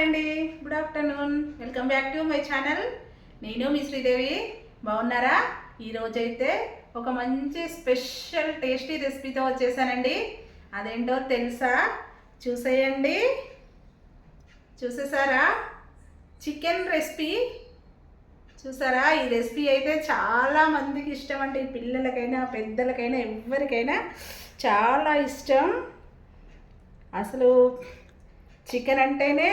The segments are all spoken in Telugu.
హాయ్ అండి. Good afternoon. Welcome back to my channel. నేను మీ శ్రీదేవి. బాగున్నారా? ఈరోజైతే ఒక మంచి స్పెషల్ టేస్టీ రెసిపీతో వచ్చేసానండి. అదేంటో తెలుసా? చూసేయండి. చూసేసారా? Chicken recipe. చూసారా? ఈ రెసిపీ అయితే చాలా మందికి ఇష్టం అండి. పిల్లలకైనా పెద్దలకైనా ఎవరికైనా చాలా ఇష్టం. అసలు చికెన్ అంటేనే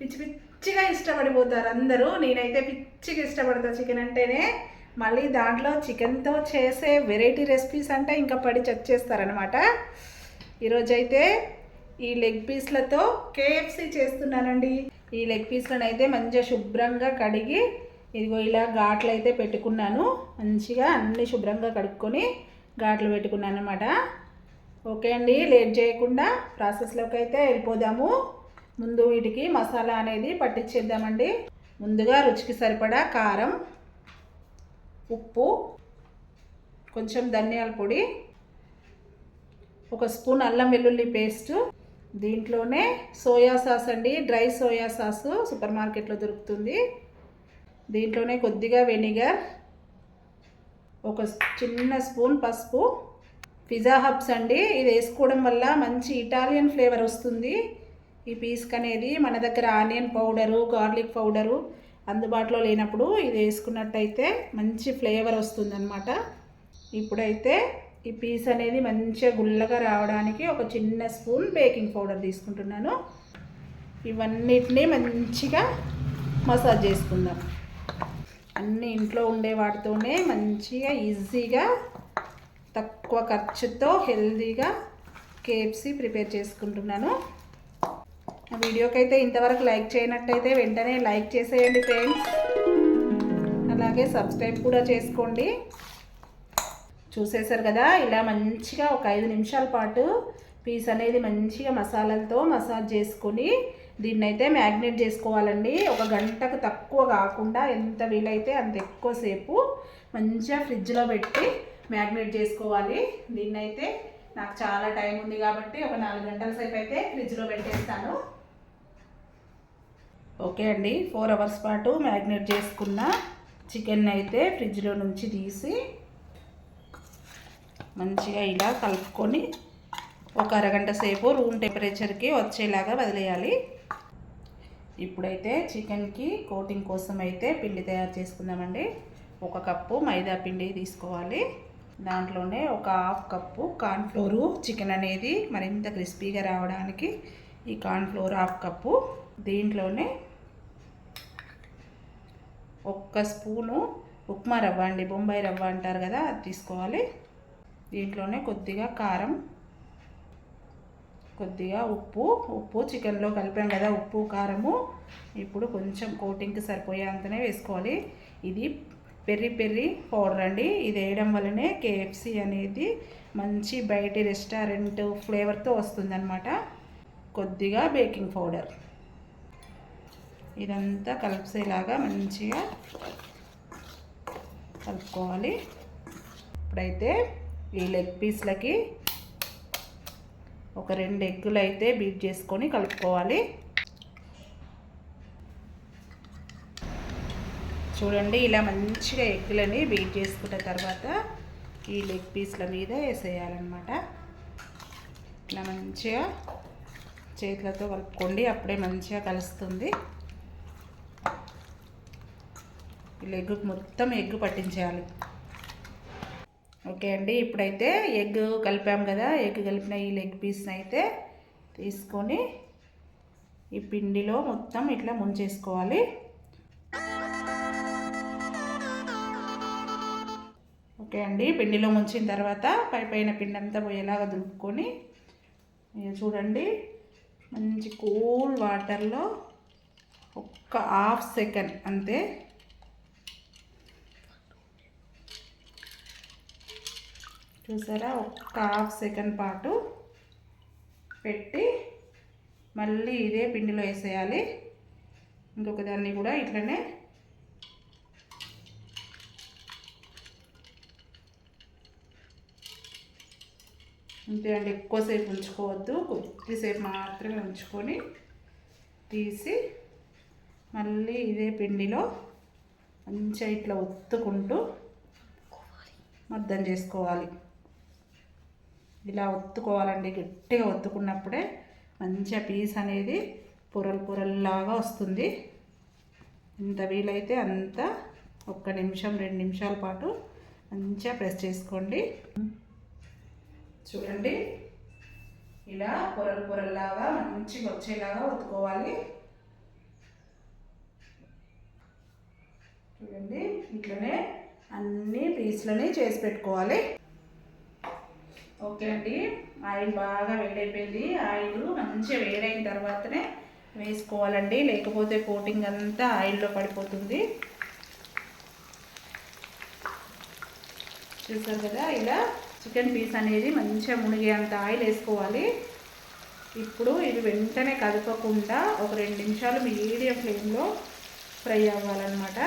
పిచ్చి పిచ్చిగా ఇష్టపడిపోతారు అందరూ. నేనైతే పిచ్చిగా ఇష్టపడతా చికెన్ అంటేనే మళ్ళీ దాంట్లో చికెన్తో చేసే వెరైటీ రెసిపీస్ అంటే ఇంకా పడి చచ్చేస్తారనమాట ఈరోజైతే ఈ లెగ్ పీస్లతో కేఎఫ్సి చేస్తున్నానండి. ఈ లెగ్ పీస్లను అయితే మంచిగా శుభ్రంగా కడిగి ఇదిగో ఇలా ఘాట్లు అయితే పెట్టుకున్నాను. మంచిగా అన్ని శుభ్రంగా కడుక్కొని ఘాట్లు పెట్టుకున్నాను అనమాట ఓకే అండి లేట్ చేయకుండా ప్రాసెస్లోకి అయితే వెళ్ళిపోదాము. ముందు వీటికి మసాలా అనేది పట్టించేద్దామండి ముందుగా రుచికి సరిపడా కారం ఉప్పు కొంచెం ధనియాల పొడి ఒక స్పూన్ అల్లం వెల్లుల్లి పేస్ట్ దీంట్లోనే సోయా సాస్ అండి డ్రై సోయా సాస్ సూపర్ మార్కెట్లో దొరుకుతుంది. దీంట్లోనే కొద్దిగా వెనిగర్ ఒక చిన్న స్పూన్ పసుపు పిజ్జా హబ్స్ అండి. ఇది వేసుకోవడం వల్ల మంచి ఇటాలియన్ ఫ్లేవర్ వస్తుంది. ఈ పీస్క్ అనేది మన దగ్గర ఆనియన్ పౌడరు గార్లిక్ పౌడరు అందుబాటులో లేనప్పుడు ఇది వేసుకున్నట్టయితే మంచి ఫ్లేవర్ వస్తుందన్నమాట. ఇప్పుడైతే ఈ పీస్ అనేది మంచిగా గుల్లగా రావడానికి ఒక చిన్న స్పూన్ బేకింగ్ పౌడర్ తీసుకుంటున్నాను. ఇవన్నిటిని మంచిగా మసాజ్ చేసుకుందాం. అన్ని ఇంట్లో ఉండే వాటితోనే మంచిగా ఈజీగా తక్కువ ఖర్చుతో హెల్తీగా కేఎఫ్సీ ప్రిపేర్ చేసుకుంటున్నాను. వీడియోకి అయితే ఇంతవరకు లైక్ చేయనట్టయితే వెంటనే లైక్ చేసేయండి ఫ్రెండ్స్. అలాగే సబ్స్క్రైబ్ కూడా చేసుకోండి. చూసేశారు కదా ఇలా మంచిగా ఒక ఐదు నిమిషాల పాటు పీస్ అనేది మంచిగా మసాలాలతో మసాజ్ చేసుకొని దీన్ని అయితే మ్యాగ్నేట్ చేసుకోవాలండి. ఒక గంటకు తక్కువ కాకుండా ఎంత వీలైతే అంత ఎక్కువసేపు మంచిగా ఫ్రిడ్జ్లో పెట్టి మ్యాగ్నేట్ చేసుకోవాలి. దీన్నైతే నాకు చాలా టైం ఉంది కాబట్టి ఒక నాలుగు గంటల సేపు అయితే ఫ్రిడ్జ్లో పెట్టేస్తాను. ఓకే అండి. ఫోర్ అవర్స్ పాటు మ్యాగ్నేట్ చేసుకున్న చికెన్ అయితే ఫ్రిడ్జ్లో నుంచి తీసి మంచిగా ఇలా కలుపుకొని ఒక అరగంట సేపు రూమ్ టెంపరేచర్కి వచ్చేలాగా వదిలేయాలి. ఇప్పుడైతే చికెన్కి కోటింగ్ కోసం అయితే పిండి తయారు చేసుకుందామండి. ఒక కప్పు మైదా పిండి తీసుకోవాలి. దాంట్లోనే ఒక హాఫ్ కప్పు కార్న్ఫ్లోరు చికెన్ అనేది మరింత క్రిస్పీగా రావడానికి ఈ కార్న్ఫ్లోర్ హాఫ్ కప్పు. దీంట్లోనే ఒక్క స్పూను ఉప్మా రవ్వ అండి బొంబాయి రవ్వ అంటారు కదా అది తీసుకోవాలి. దీంట్లోనే కొద్దిగా కారం కొద్దిగా ఉప్పు ఉప్పు చికెన్లో కలిపాం కదా ఉప్పు కారము. ఇప్పుడు కొంచెం కోటింగ్కి సరిపోయేంతనే వేసుకోవాలి. ఇది పెర్రి పెర్రి పౌడర్ అండి. ఇది వేయడం వల్లనే కేఎఫ్సి అనేది మంచి బయటి రెస్టారెంట్ ఫ్లేవర్తో వస్తుందన్నమాట. కొద్దిగా బేకింగ్ పౌడర్. ఇదంతా కలిపేలాగా మంచిగా కలుపుకోవాలి. ఇప్పుడైతే ఈ లెగ్ పీస్లకి ఒక రెండు ఎగ్గులు అయితే బీట్ చేసుకొని కలుపుకోవాలి. చూడండి ఇలా మంచిగా ఎగ్గులని బీట్ చేసుకున్న తర్వాత ఈ లెగ్ పీస్ల మీద వేసేయాలన్నమాట. ఇలా మంచిగా చేతులతో కలుపుకోండి అప్పుడే మంచిగా కలుస్తుంది. ఎగ్ మొత్తం ఎగ్ పట్టించేయాలి. ఓకే అండి ఇప్పుడైతే ఎగ్ కలిపాం కదా ఎగ్ కలిపిన ఈ లెగ్ పీస్ని అయితే తీసుకొని ఈ పిండిలో మొత్తం ఇట్లా ముంచేసుకోవాలి. ఓకే అండి పిండిలో ముంచిన తర్వాత పై పైన పిండి అంతా పోయేలాగా దులుపుకొని చూడండి మంచి కూల్ వాటర్లో ఒక్క హాఫ్ సెకండ్ అంతే చూసారా? ఒక్క హాఫ్ సెకండ్ పాటు పెట్టి మళ్ళీ ఇదే పిండిలో వేసేయాలి. ఇంకొక దాన్ని కూడా ఇట్లనే అంతే అండి ఎక్కువసేపు ఉంచుకోవద్దు. కొద్దిసేపు మాత్రమే ఉంచుకొని తీసి మళ్ళీ ఇదే పిండిలో మంచిగా ఇట్లా ఒత్తుకుంటూ మద్దం చేసుకోవాలి. ఇలా ఒత్తుకోవాలండి గట్టిగా ఒత్తుకున్నప్పుడే మంచిగా పీస్ అనేది పొరలు పొరల్లాగా వస్తుంది. ఎంత వీలైతే అంత ఒక్క నిమిషం రెండు నిమిషాల పాటు మంచిగా ప్రెస్ చేసుకోండి. చూడండి ఇలా పొరలు పొరల్లాగా మంచిగా వచ్చేలాగా ఒత్తుకోవాలి. చూడండి ఇట్లనే అన్ని పీస్లని చేసి పెట్టుకోవాలి. ఓకే అండి. ఆయిల్ బాగా వేడైపోయింది. ఆయిల్ మంచిగా వేడైన తర్వాతనే వేసుకోవాలండి. లేకపోతే కోటింగ్ అంతా ఆయిల్లో పడిపోతుంది. చూసారు కదా ఇలా చికెన్ పీస్ అనేది మంచిగా మునిగేంత ఆయిల్ వేసుకోవాలి. ఇప్పుడు ఇది వెంటనే కదపకుండా ఒక రెండు నిమిషాలు మీడియం ఫ్లేమ్లో ఫ్రై అవ్వాలన్నమాట.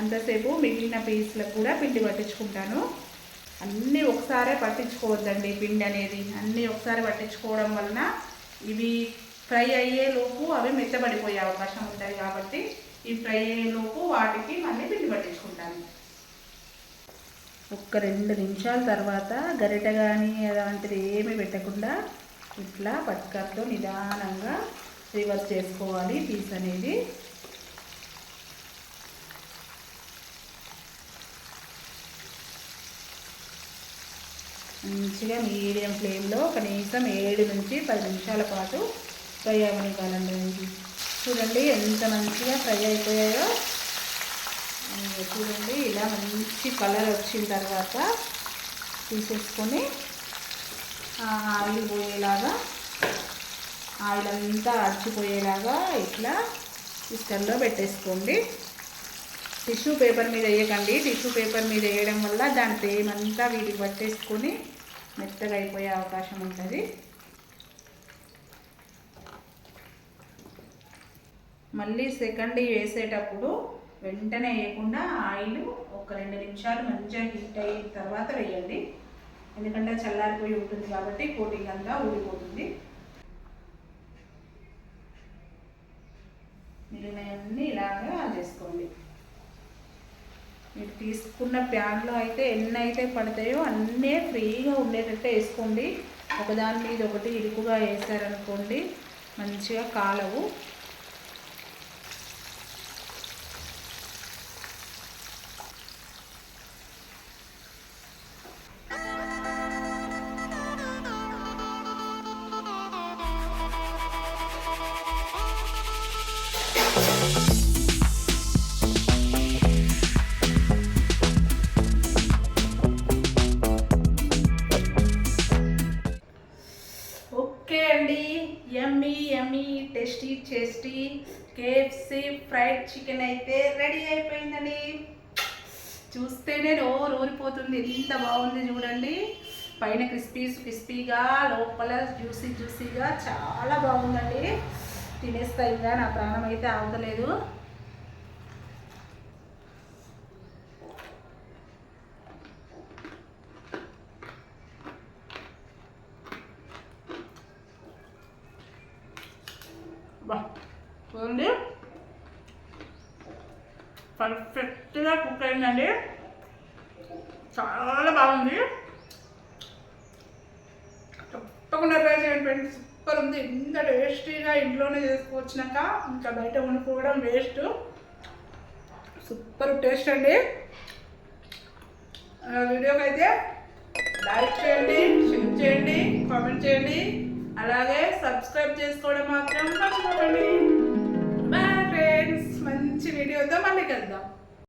అంతసేపు మిగిలిన పీస్లకు కూడా పిండి పట్టించుకుంటాను. అన్నీ ఒకసారే పట్టించుకోవద్దండి పిండి అనేది. అన్నీ ఒకసారి పట్టించుకోవడం వలన ఇవి ఫ్రై అయ్యేలోపు అవి మెత్తబడిపోయే అవకాశం ఉంటుంది కాబట్టి ఈ ఫ్రై అయ్యేలోపు వాటికి మళ్ళీ పిండి పట్టించుకుంటాను. ఒక్క రెండు నిమిషాల తర్వాత గరిటె కానీ అలాంటిది ఏమీ పెట్టకుండా ఇట్లా పట్టుకర్తో నిదానంగా రివర్స్ చేసుకోవాలి పీస్ అనేది. మంచిగా మీడియం ఫ్లేమ్లో కనీసం ఏడు నుంచి పది నిమిషాల పాటు ఫ్రై అవ్వనివ్వాలండి చూడండి ఎంత మంచిగా ఫ్రై అయిపోయాయో. చూడండి ఇలా మంచి కలర్ వచ్చిన తర్వాత తీసేసుకొని ఆయిల్ పోయేలాగా ఆయిల్ అంతా అడిచిపోయేలాగా ఇట్లా ఇస్టర్లో పెట్టేసుకోండి. టిష్యూ పేపర్ మీద వేయకండి. టిష్యూ పేపర్ మీద వేయడం వల్ల దాని తేమంతా వీటికి పట్టేసుకొని మెత్తగా అయిపోయే అవకాశం ఉంటుంది. మళ్ళీ సెకండ్ వేసేటప్పుడు వెంటనే వేయకుండా ఆయిల్ ఒక రెండు నిమిషాలు మంచిగా హీట్ అయిన తర్వాత వేయండి. ఎందుకంటే చల్లారిపోయి ఉంటుంది కాబట్టి కోటింగ్ అంతా ఊడిపోతుంది. మిగిలినవన్నీ ఇలాగా చేసుకోండి. మీరు తీసుకున్న ప్యాన్లో అయితే ఎన్ని అయితే పడతాయో అన్నీ ఫ్రీగా ఉండేటట్టు వేసుకోండి. ఒకదాని మీద ఒకటి ఇరుకుగా వేసారనుకోండి మంచిగా కాలవు. Yummy tasty tasty KFC fried chicken అయితే రెడీ అయిపోయిందండి చూస్తేనే నోరు ఊరిపోతుంది. ఎంత బాగుంది చూడండి. పైన క్రిస్పీ క్రిస్పీగా లోపల జ్యూసీ జ్యూసీగా చాలా బాగుందండి. తినేస్తాయిగా ఇంకా నా ప్రాణం అయితే ఆగలేదు బా చూడండి పర్ఫెక్ట్గా కుక్ అయిందండి చాలా బాగుంది తప్పకుండా ట్రై చేయండి ఫ్రెండ్స్ సూపర్ ఉంది ఇంత టేస్టీగా ఇంట్లోనే చేసుకొచ్చినాక ఇంకా బయట కొనుక్కోవడం వేస్ట్ సూపర్ టేస్ట్ అండి వీడియోకి అయితే లైక్ చేయండి షేర్ చేయండి కామెంట్ చేయండి అలాగే సబ్స్క్రైబ్ చేసుకోవడం మాత్రం మర్చిపోకండి. బాయ్ ఫ్రెండ్స్ మంచి వీడియోతో మళ్ళీ కలుద్దాం.